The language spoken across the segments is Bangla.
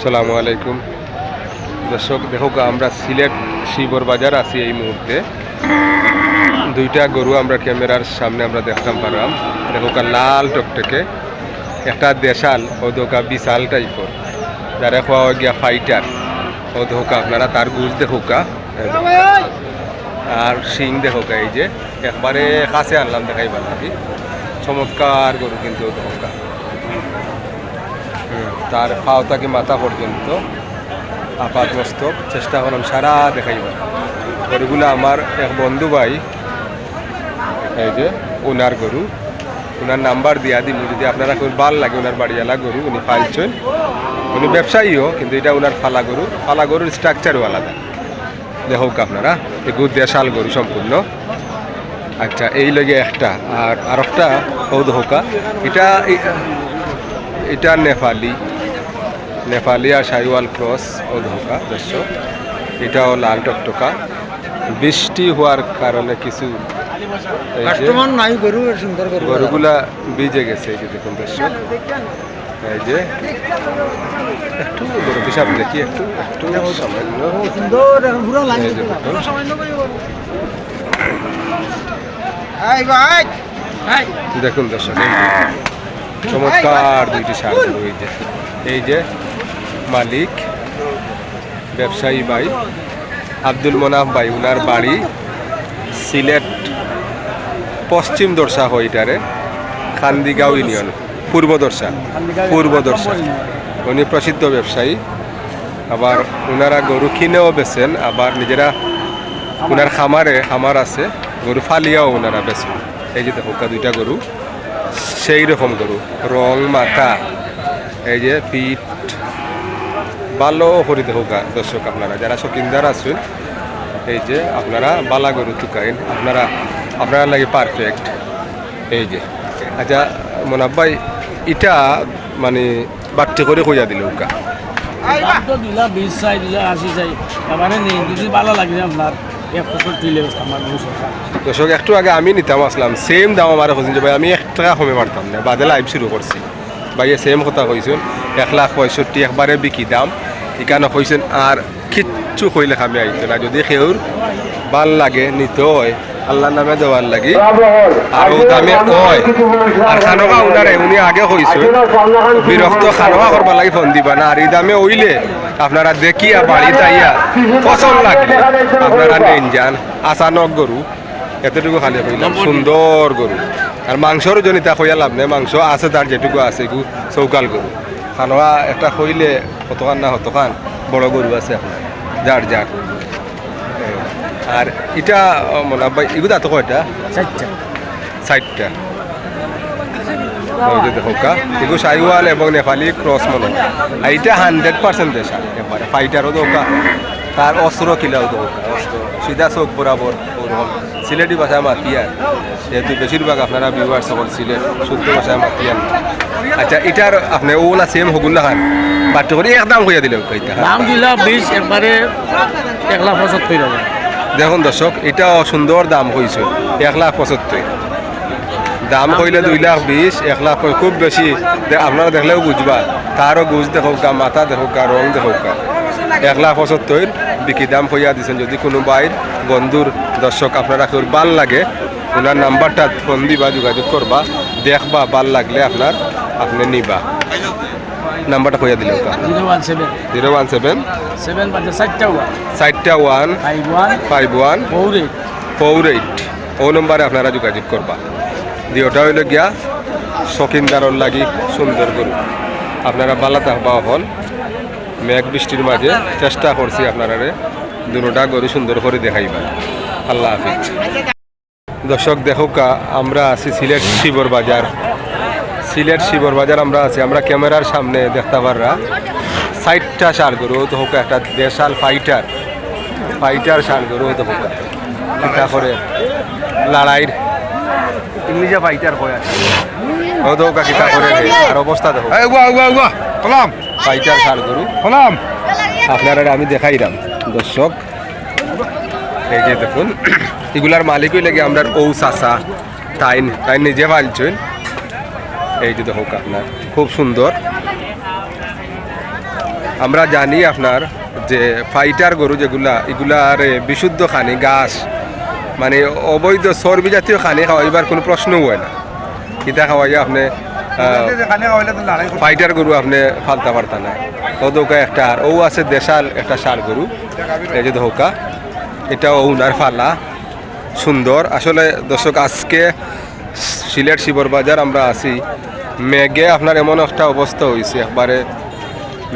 আসসালামু আলাইকুম। দর্শক, দেখো আমরা সিলেট শিবর বাজার আছি এই মুহূর্তে। দুইটা গরু আমরা ক্যামেরার সামনে আমরা দেখতাম পারলাম। দেখো লাল টকটকে। একটা দেশাল, ও দোকা বিশাল টাইপর যারা খাওয়া হয় গিয়া ফাইটার ও ধোকা আপনারা তার গুজ দেখোকা আর শিং দেখোকা এই যে। একবারে কাছে আনলাম, দেখাইবার নাকি চমৎকার গরু কিন্তু ধোকা তার পাও তাকে মাথা পর্যন্ত? আপাত মস্তক চেষ্টা করলাম সারা দেখাইবার। গরুগুলো আমার এক বন্ধু ভাই, এই যে ওনার গরু ওনার নাম্বার দিয়া দিন যদি আপনারা খুব ভালো লাগে ওনার বাড়িওয়ালা গরু, উনি পাইছেন উনি ব্যবসায়ীও, কিন্তু এটা ওনার ফালা গরু। ফালা গরুর স্ট্রাকচারও আলাদা। দেখুক আপনারা এগুলো দেশাল গরু সম্পূর্ণ। আচ্ছা এই লগে একটা। আর আরেকটা হৌদহকা এটা এটা নেপালি। নেপালি আর সাইওয়াল ক্রস ও ধোকা দর্শক এটাও লাল টকটকা। বৃষ্টি হওয়ার কারণে কিছু গরুগুলা ভিজে গেছে দেখুন দর্শক। এই যে একটু গরু পিসাব দেখি একটু একটু সামান্য দেখুন। দর্শক চমৎকার দুইটি সার এই যে এই যে মালিক ব্যবসায়ী ভাই আব্দুল মোনাফ ভাই উনার বাড়ি সিলেট পশ্চিম দর্শা হইটারে খান্দিগাঁও ইউনিয়ন পূর্ব দর্শা পূর্ব দর্শা। উনি প্রসিদ্ধ ব্যবসায়ী আবার ওনারা গরু কিনেও বেছেন আবার নিজেরা ওনার খামারে। খামার আছে গরু ফালিয়াও ওনারা বেছেন এই যে দেখো দুইটা গরু সেই রকম গরু রং মাথা এই যে পিঠ ভালো দেখো গা দর্শক আপনারা যারা শকিনদার আছেন এই যে আপনারা বালা গরু তুকাইন আপনারা আপনারা লাগে পারফেক্ট এই যে আচ্ছা মনাব ভাই এটা মানে বাট্টি করে কইয়া দিল ওকা দিলা বিশ চাই দিলা আশি চাই। যদি ভালো লাগে আপনার সরকার দর্শক একটু আগে আমি নিতাম আসলাম সেম দাম আমার খুঁজছি যে ভাই আমি এক টাকা কমে মারতাম না? বাদে লাইভ শুরু করছি। ভাইয়ে সেম কথা কইছেন এক লাখ পঁয়ষট্টি একবারে বিকি দাম। ইকানো কইছেন আর কিচ্ছু কইলে খামি আইতো না। যদি সেউর ভালো লাগে নিতে হয় আল্লাহ নামে দেওয়ার লাগি আর ও দামে হয়। আর খানকা উনারে উনি আগে কইছেন বিরক্ত খানকা করবার লাগি ফোন দিবা না। আর এই দামে ওইলে আপনারা দেখিয়া বাড়িতে আইয়া পছন্দ লাগলে আপনারা নেন যান। আচানক গরু এতটুকু খালি কইলাম সুন্দর গরু। আর মাংসর জনিতা কইয়া লাভ নাই মাংস আছে তার যেটুকু আছে চৌকাল গরু। খানোয়া একটা হইলে কতখান না কতখান বড় গরু আছে আপনার যার যার। আর এটা মনে হয় এগুলো এত কয়টা? চারটা। চারটা। সাইওয়াল এবং নেপালি ক্রস মনে হয়। আর এটা হান্ড্রেড পার্সেন্ট দেশা এবারে ফাইটারও দোকা তার অস্ত্র কিলাও দোকা অস্ত্র সিধা চোখ বরাবর সিলেটি ভাষায় মাতিয়ার যেহেতু বেশিরভাগ আপনারা ভিউয়ার সকল সিলেট শুদ্ধ ভাষায় মাতিয়ার আচ্ছা এটার আপনি ওলা সেম হগুল্লা খান? বাট্টি করে একদম কইয়া দিলে এটা দাম দিলা বিশ একবারে এক লাখ পঁচাত্তর দেখুন দর্শক এটা সুন্দর দাম হয়েছে এক লাখ পঁচাত্তর দাম কইলে দুই লাখ বিশ এক লাখ খুব বেশি দে- আপনারা দেখলেও বুঝবা তারও গুজ দেখো গা মাথা দেখো গা রং দেখো গা। এক লাখ পঁচাত্তর বিকি দাম হইয়া দিচ্ছেন যদি কোনো বাইর বন্ধুর দর্শক আপনারা কেউ ভালো লাগে ওনার নাম্বারটা ফোন দিবা যোগাযোগ করবা দেখবা ভালো লাগলে আপনার আপনি নিবা। নাম্বারটা হইয়া দিলে ওটা। Zero one seven. Zero one seven. Seven পাঁচটা চারটা one. Five one. Five eight. Four eight. ও নম্বরে আপনারা যোগাযোগ করবা। দিয়ে ওটা হইল গিয়া শকিনদারর লাগি সুন্দর গরু। আপনারা বালা থাকবা হল। মেঘ বৃষ্টির মাঝে চেষ্টা করছি আপনারা দুটা গরু সুন্দর করে দেখাইবা আল্লাহ হাফিজ। দর্শক, দেখোকা আমরা আছি সিলেট শিবর বাজার। সিলেট শিবর বাজার আমরা আছি। আমরা ক্যামেরার সামনে দেখতে পাররা। ষাটটা সার গরু, তো হোক, একটা দেশাল ফাইটার। ফাইটার সার গরু, তো হোক কিতা করে লড়াইর ইংলিশে ফাইটার কয় আছে। হোক আর অবস্থা দেখো। ফাইটার সার গরু। কলাম আপনারা আমি দেখাইলাম দর্শক এই যে দেখুন এগুলার মালিকই লাগে আমরা ও চাষা তাইন তাই নিজে পালছেন এই যে দেখুক আপনার খুব সুন্দর। আমরা জানি আপনার যে ফাইটার গরু যেগুলা এগুলার বিশুদ্ধ খানি ঘাস মানে অবৈধ চর্বি জাতীয় খানি খাওয়াইবার কোনো প্রশ্নও হয় না। কিতা খাওয়াই আপনি ফাইটার গরু আপনি ফালতা পারতা না। ও দৌকা একটা আর, ও আছে দেশাল একটা সার গরু। এই যে ধৌকা এটা উনার ফালা, সুন্দর। আসলে দর্শক, আজকে সিলেট শিবর বাজার আমরা আছি। মেঘে আপনার এমন একটা অবস্থা হয়েছে একবারে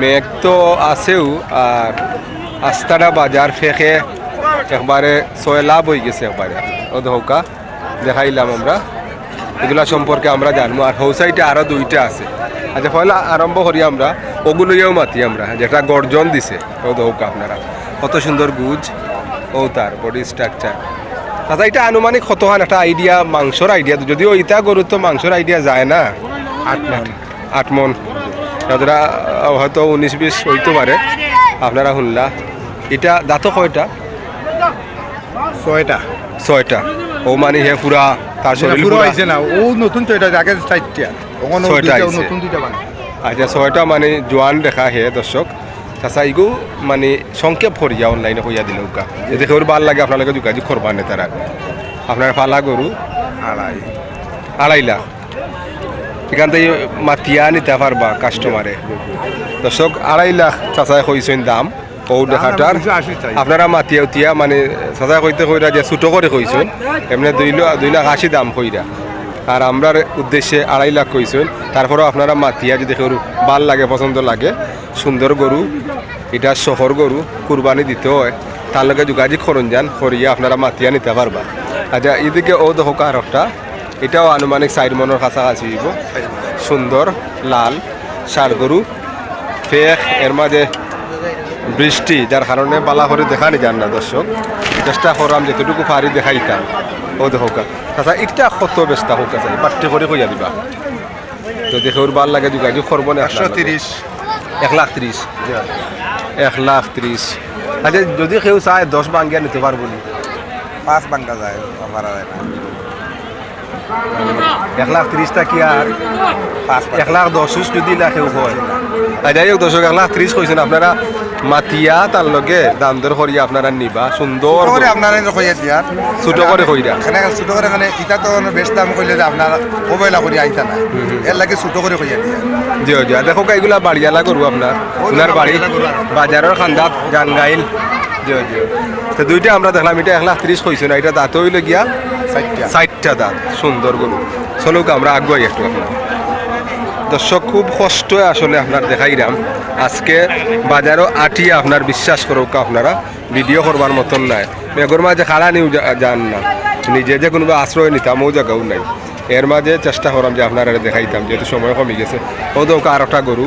মেঘ তো আছেও, আর আস্তাটা বাজার ফেঁকে একবারে সয়লাভ হয়ে গেছে একবারে। ও ধৌকা দেখাইলাম আমরা। এগুলা সম্পর্কে আমরা জানব। আর হৌসাইটে আরও দুইটা আছে। আচ্ছা পয়লা আরম্ভ করি আমরা। ওগুলোইও মাতি আমরা। যেটা গর্জন দিছে ও দৌকা আপনারা। কত সুন্দর গুজ। ও তার বডি স্ট্রাকচার আচ্ছা এটা আনুমানিক কতখান? একটা আইডিয়া মাংসর আইডিয়া যদিও ইটা গরুর তো মাংসর আইডিয়া যায় না। আট মন। আট মন। যারা হয়তো উনিশ বিশ হইতে পারে। আপনারা শুনলা। এটা দাঁত কয়টা? ছয়টা। ছয়টা। ও মানে হে পুরা তার শরীর পুরো পুরা- না ও নতুন তো এটা আগে চারটা ওখানে ছয়টা। নতুন দুইটা বানায়। আচ্ছা ছয়টা মানে জোয়ান দেখা হে দর্শক। চাচা ইগু মানে সংক্ষেপ করিয়া অনলাইনে কইয়া দিলে উকা যদি কেউ ভালো লাগে আপনালোকে যোগাযোগ করবা নে তারা। আপনার ফালা গরু? আড়াই। আড়াই লাখ। এখান থেকে মাতিয়া নিতে পারবা কাস্টমারে দর্শক আড়াই লাখ চাচাই কইছেন দাম। ও দেখাটার। আপনারা মাতিয়া উতিয়া মানে চাচাই কইতে কইরা যে ছোটো করে কইছেন এমনি দুই লাখ দুই লাখ আশি দাম কইরা আর আমরার উদ্দেশ্যে আড়াই লাখ কইছেন তারপরেও আপনারা মাতিয়া যদি কেউ ভালো লাগে পছন্দ লাগে সুন্দর গরু এটা শহর গরু কুরবানি দিতে হয়। তার লগে যোগাযোগ করুন যান করিয়া আপনারা মাতিয়া নিতে পারবা আচ্ছা এদিকে ও দেখো আর একটা এটাও আনুমানিক সাইড মনের কাছাকাছি সুন্দর লাল সার গরু ফেক এর মাঝে বৃষ্টি যার কারণে বালা করে দেখানি যান না দর্শক। চেষ্টা করাম যেতটুকু পারি দেখাইতাম ও দেখোক আচ্ছা এটা কত ব্যস্ত হোক আছে পাঠ্য করে কইয়া দিবা যদি কেউর ভালো লাগে যোগাযোগ করব না একশো তিরিশ এক লাখ ত্রিশ এক লাখ ত্রিশ আচ্ছা যদি কেউ চায় দশ বাঙ্গিয়া নিতে পারব পাঁচ বাঙ্গা যায় যায় না এক লাখ ত্রিশটা কি আর এক লাখ দশ যদি কেউ হয়। তাই যাই হোক দর্শক এক লাখ ত্রিশ কইছেন আপনারা মাতিয়া তার লগে দাম দর করিয়া আপনারা নিবা সুন্দর করে আপনারা কইয়া দিয়া। ছোট করে কইরা এখানে ছোট করে মানে ইটা তো বেশ দাম কইলে যে আপনার মোবাইল করে আইতা না এর লাগে ছোট করে কইয়া দিয়া। জিও জিও দেখো এগুলা বাড়িয়ালা করব আপনার ওনার বাড়ি বাজারের খান্দাত গানগাইল জিও জিও তো দুইটা আমরা দেখলাম এটা এক লাখ ত্রিশ কইছে না এটা দাঁত হইলে গিয়া ষাটটা দাঁত, সুন্দর গরু। চলুক, আমরা আগুয়াই একটু আপনার দর্শক খুব কষ্ট আসলে আপনার দেখাইলাম আজকে বাজারও আটিয়া আপনার বিশ্বাস করুক আপনারা ভিডিও করবার মতন নাই। মেঘর মাঝে খাড়া নিউ যান না। নিজে যে কোনো আশ্রয় নিতাম ও জায়গাও নাই। এর মাঝে চেষ্টা করাম যে আপনারা দেখাইতাম যেহেতু সময় কমে গেছে। ও দৌকা আর একটা গরু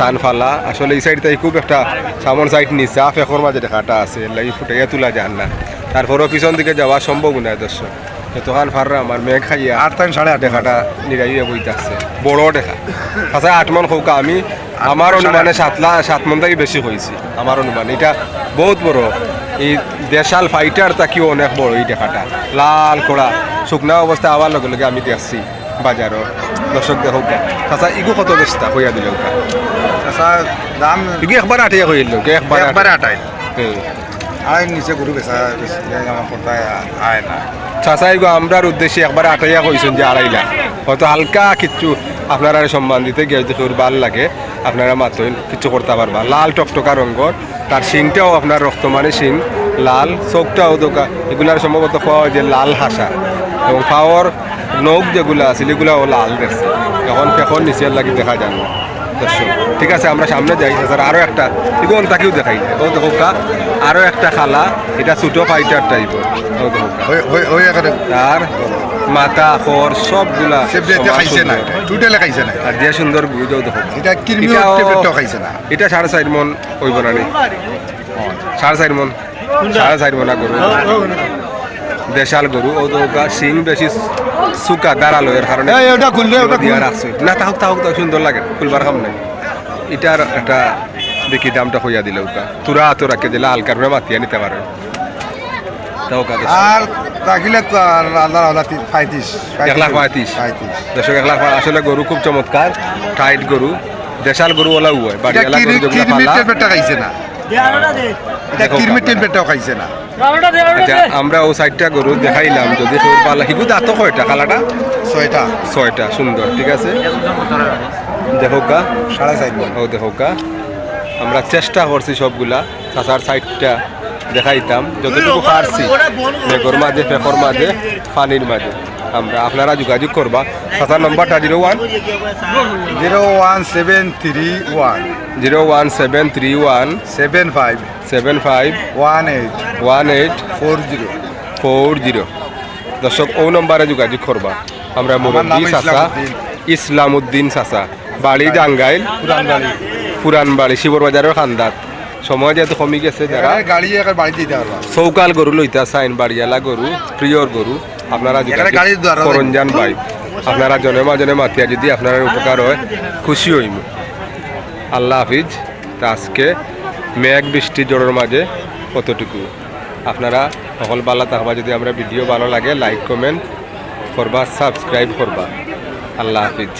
টান ফালা আসলে এই সাইডটাই খুব একটা সামন সাইড নিচা ফেকর মাঝে দেখাটা আছে। এর লাগি ফুটাইয়া তোলা যান না। তারপরেও পিছন দিকে যাওয়া সম্ভব নয় দর্শক দোকান ফাররা আমার মেঘ খাইয়া আট টাইম সাড়ে আট দেখাটা নিরাইয়ে বইতে আসছে বড় দেখা। আচ্ছা আট মন খৌকা আমি আমার অনুমানে সাত লাখ সাত মন থেকে বেশি হয়েছি আমার অনুমান। এটা বহুত বড়। এই দেশাল ফাইটার তাকিও অনেক বড় এই দেখাটা। লাল কড়া শুকনা অবস্থা আবার লগে লগে আমি দেখছি বাজারও দর্শক দেখো আচ্ছা ইগু কত বেস্তা হইয়া দিলে আচ্ছা দাম একবার আটিয়া হইল একবার একবারে আটাই হুম। নিচে গরু বেচা কোথায় আয় না। চাচা এগো আমরার উদ্দেশ্যে একবার আটাইয়া কইছেন যে আড়াই লাখ হয়তো হালকা কিচ্ছু আপনারা সম্মান দিতে গিয়ে যদি কেউ ভালো লাগে। আপনারা মাত্র কিছু করতে পারবা লাল টকটকা রঙর তার শিংটাও আপনার রক্তমানে শিং লাল চোখটাও দোকা। এগুলার সম্ভবত পাওয়া যে লাল হাসা এবং পাওয়ার নখ যেগুলো আছে এগুলাও লাল দেখছে এখন পেখন নিচের লাগি দেখা যান না দর্শক ঠিক আছে আমরা সামনে যাই স্যার আরও একটা এগুলো তাকেও দেখাই ও দেখা আরও একটা খালা এটা ছোটো ফাইটার টাইপের ও দেখা হয়ে- হয়ে- হয়ে তার মাথা খর সবগুলা খাইছে না সুন্দর। টোটালে খাইছে না। আর যে সুন্দর গুজও দেখো এটা কিরমি খাইছে না। এটা সাড়ে চার মন হইব না নি। সাড়ে চার মন সাড়ে চার মনা গরু দেশাল গরু ও তো সিং বেশি সুকা দাঁড়াল এর কারণে। ওটা না তাহক তাহক তাহক সুন্দর লাগে খুলবার কাম নাই। এটার একটা দেখি দামটা হইয়া দিলে ওকা তুরা তোরা কে দিলে হালকার করে মাতিয়া নিতে পারে। আর রাখিলে পঁয়ত্রিশ এক লাখ পঁয়ত্রিশ। পঁয়ত্রিশ। এক লাখ আসলে গরু খুব চমৎকার। টাইট গরু। দেশাল গরু ওলা হয় এটা বাড়িওয়ালা এটা দেখো কিরমির খাইছে না। আচ্ছা আমরা ও সাইডটা গরু দেখাইলাম। যদি তোর পালা হিগু দাঁত কয়টা কালাটা? ছয়টা। ছয়টা সুন্দর ঠিক আছে? দেখো গা। সাড়ে চার ও দেখো গা। আমরা চেষ্টা করছি সবগুলা। চাচার সাইডটা দেখাইতাম। যতটুকু পারছি। মেঘর মাঝে ফেকর মাঝে পানির মাঝে। আমরা আপনারা যোগাযোগ করবা। চাচার নম্বরটা zero one. Zero one seven three one. Zero one seven three one. Seven five. Seven five. One eight. One eight. Four zero. Four zero. দর্শক ও নম্বরে যোগাযোগ করবা। আমরা মুরব্বী ইসলামউদ্দিন। ইসলাম উদ্দিন চাচা। বাড়ি জাঙ্গাইল। পুরানবাড়ি। পুরান বাড়ি শিবর বাজারের খান্দাত সময় যেহেতু কমি গেছে যারা গাড়ি বাড়ি দিতে চৌকাল গরু লইতা চাইন বাড়িয়ালা গরু প্রিয়র গরু। আপনারা করঞ্জান ভাই আপনারা জনে মাজনে মাতিয়া যদি আপনার উপকার হয় খুশি হইম। আল্লাহ হাফিজ তা আজকে মেঘ বৃষ্টি জোরের মাঝে কতটুকু? আপনারা সকল বালা তাহবা যদি আমরা ভিডিও ভালো লাগে লাইক কমেন্ট করবা সাবস্ক্রাইব করবা। আল্লাহ হাফিজ।